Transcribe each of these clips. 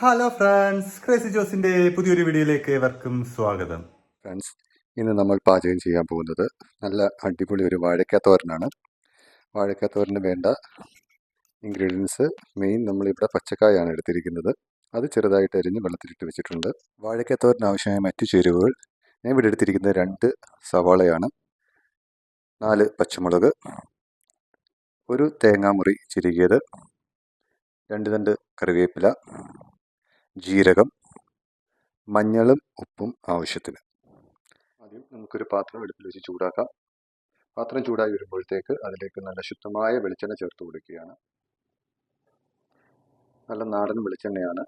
Hello friends crazy ജോസിന്റെ പുതിയൊരു വീഡിയോയിലേക്ക് ഏവർക്കും സ്വാഗതം. ഫ്രണ്ട്സ് ഇന്ന് നമ്മൾ പാചകം ചെയ്യാൻ പോകുന്നത് നല്ല അടിപൊളി ഒരു വാഴക്കാത്തോരനാണ്. വാഴക്കാത്തോരന് വേണ്ട ഇൻഗ്രീഡിയൻസ് മെയിൻ നമ്മളിവിടെ പച്ചക്കായാണ് എടുത്തിരിക്കുന്നത്. അത് ചെറുതായിട്ട് അരിഞ്ഞ് വെള്ളത്തിലിട്ട് വെച്ചിട്ടുണ്ട്. വാഴക്കാത്തോരന് ആവശ്യമായ മറ്റു ചേരുവകൾ. ഞാൻ ഇവിടെ എടുത്തിരിക്കുന്നത് രണ്ട് സവാളയാണ്. നാല് പച്ചമുളക്. ഒരു തേങ്ങാമുറി ചിരുകിയത്. രണ്ട് രണ്ട് കറിവേപ്പില. ജീരകം മഞ്ഞളും ഉപ്പും ആവശ്യത്തിന്. ആദ്യം നമുക്കൊരു പാത്രം അടുപ്പിൽ വെച്ച് ചൂടാക്കാം. പാത്രം ചൂടായി വരുമ്പോഴത്തേക്ക് അതിലേക്ക് നല്ല ശുദ്ധമായ വെളിച്ചെണ്ണ ചേർത്ത് കൊടുക്കുകയാണ്. നല്ല നാടൻ വെളിച്ചെണ്ണയാണ്.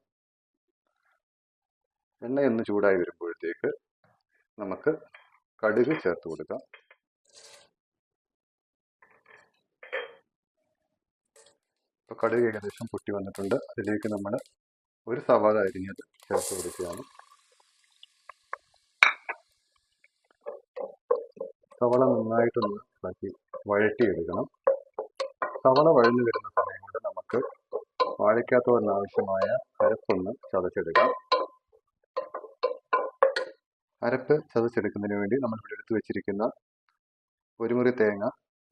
എണ്ണയൊന്ന് ചൂടായി വരുമ്പോഴത്തേക്ക് നമുക്ക് കടുക് ചേർത്ത് കൊടുക്കാം. ഇപ്പോൾ കടുക് ഏകദേശം പൊട്ടി വന്നിട്ടുണ്ട്. അതിലേക്ക് നമ്മൾ ഒരു സവാള അരിഞ്ഞത് ചേർത്ത് കൊടുക്കുകയാണ് സവള നന്നായിട്ടൊന്ന് ഇളക്കി വഴറ്റിയെടുക്കണം. സവള വഴഞ്ഞു വരുന്ന സമയം കൊണ്ട് നമുക്ക് വാഴയ്ക്കാത്തവരനാവശ്യമായ അരപ്പൊന്ന് ചതച്ചെടുക്കാം. അരപ്പ് ചതച്ചെടുക്കുന്നതിന് വേണ്ടി നമ്മൾ ഇവിടെ എടുത്തു വെച്ചിരിക്കുന്ന ഒരു മുറി തേങ്ങ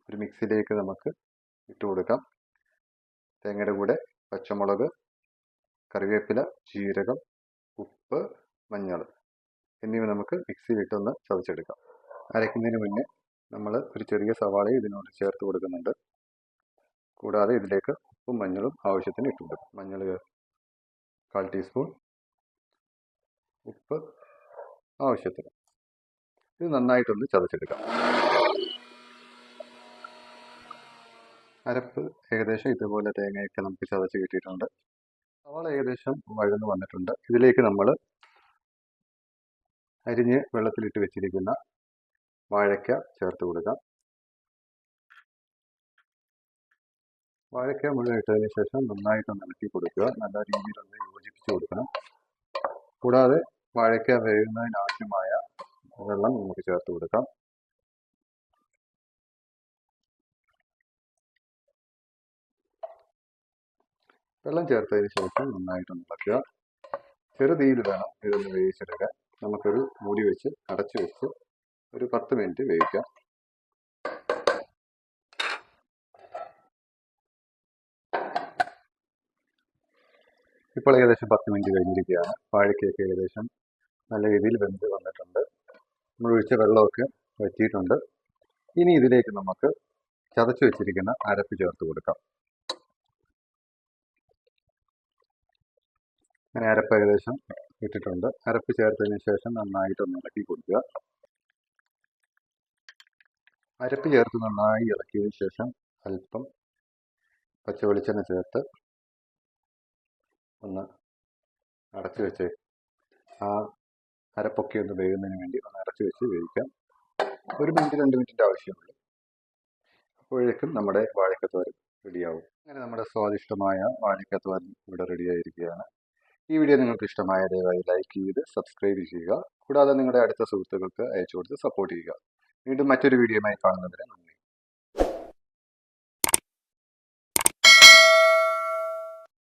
ഒരു മിക്സിയിലേക്ക് നമുക്ക് ഇട്ട് കൊടുക്കാം തേങ്ങയുടെ കൂടെ പച്ചമുളക് കറിവേപ്പില ജീരകം ഉപ്പ് മഞ്ഞൾ എന്നിവ നമുക്ക് മിക്സിയിലിട്ടൊന്ന് ചതച്ചെടുക്കാം. അരയ്ക്കുന്നതിന് മുന്നേ നമ്മൾ ഒരു ചെറിയ സവാള ഇതിനോട് ചേർത്ത് കൊടുക്കുന്നുണ്ട്. കൂടാതെ ഇതിലേക്ക് ഉപ്പും മഞ്ഞളും ആവശ്യത്തിന് ഇട്ടുണ്ട് മഞ്ഞൾ കാൽ ടീസ്പൂൺ ഉപ്പ് ആവശ്യത്തിന്. ഇത് നന്നായിട്ടൊന്ന് ചതച്ചെടുക്കാം. അരപ്പ് ഏകദേശം ഇതുപോലെ തേങ്ങയൊക്കെ നമുക്ക് ചതച്ച് കിട്ടിയിട്ടുണ്ട്. സവാള ഏകദേശം വഴന്ന് വന്നിട്ടുണ്ട്. ഇതിലേക്ക് നമ്മൾ അരിഞ്ഞ് വെള്ളത്തിലിട്ട് വെച്ചിരിക്കുന്ന വാഴയ്ക്ക ചേർത്ത് കൊടുക്കാം. വാഴയ്ക്ക മുഴുവൻ ഇട്ടതിന് ശേഷം നന്നായിട്ടൊന്ന് ഇളക്കി കൊടുക്കുക. നല്ല രീതിയിലൊന്ന് യോജിപ്പിച്ച് കൊടുക്കണം. കൂടാതെ വാഴയ്ക്ക വേവുന്നതിനാവശ്യമായ വെള്ളം നമുക്ക് ചേർത്ത് കൊടുക്കാം. വെള്ളം ചേർത്തതിന് ശേഷം നന്നായിട്ടൊന്ന് ഇളക്കുക ചെറുതീയിൽ വേണം ഇതൊന്ന് വേവിച്ചെടുക്കാൻ. നമുക്കൊരു മൂടി വെച്ച് അടച്ചു വെച്ച് ഒരു പത്ത് മിനിറ്റ് വേവിക്കാം. ഇപ്പോൾ ഏകദേശം പത്ത് മിനിറ്റ് കഴിഞ്ഞിരിക്കുകയാണ്. വാഴയ്ക്കൊക്കെ ഏകദേശം നല്ല രീതിയിൽ വെന്ത് വന്നിട്ടുണ്ട്. നമ്മൾ ഒഴിച്ച വെള്ളമൊക്കെ വറ്റിയിട്ടുണ്ട്. ഇനി ഇതിലേക്ക് നമുക്ക് ചതച്ച് വെച്ചിരിക്കുന്ന അരപ്പ് ചേർത്ത് കൊടുക്കാം. അങ്ങനെ അരപ്പ് ഏകദേശം ഇട്ടിട്ടുണ്ട്. അരപ്പ് ചേർത്തതിന് ശേഷം നന്നായിട്ടൊന്ന് ഇളക്കി കൊടുക്കുക. അരപ്പ് ചേർത്ത് നന്നായി ഇളക്കിയതിന് ശേഷം അല്പം പച്ച വെളിച്ചെണ്ണ ചേർത്ത് ഒന്ന് അടച്ചു വെച്ച് ആ അരപ്പൊക്കെ ഒന്ന് വേകുന്നതിന് വേണ്ടി ഒന്ന് അടച്ചു വെച്ച് വേവിക്കാം. ഒരു മിനിറ്റ് രണ്ട് മിനിറ്റിന്റെ ആവശ്യമുള്ളൂ. അപ്പോഴേക്കും നമ്മുടെ വാഴക്കത്തോരൻ റെഡിയാവും. അങ്ങനെ നമ്മുടെ സ്വാദിഷ്ടമായ വാഴക്കത്തോരൻ ഇവിടെ റെഡിയായിരിക്കുകയാണ്. ഈ വീഡിയോ നിങ്ങൾക്ക് ഇഷ്ടമായ ദയവായി ലൈക്ക് ചെയ്ത് സബ്സ്ക്രൈബ് ചെയ്യുക. കൂടാതെ നിങ്ങളുടെ അടുത്ത സുഹൃത്തുക്കൾക്ക് അയച്ചു കൊടുത്ത് സപ്പോർട്ട് ചെയ്യുക. വീണ്ടും മറ്റൊരു വീഡിയോയുമായി കാണുന്നതിന് നന്ദി.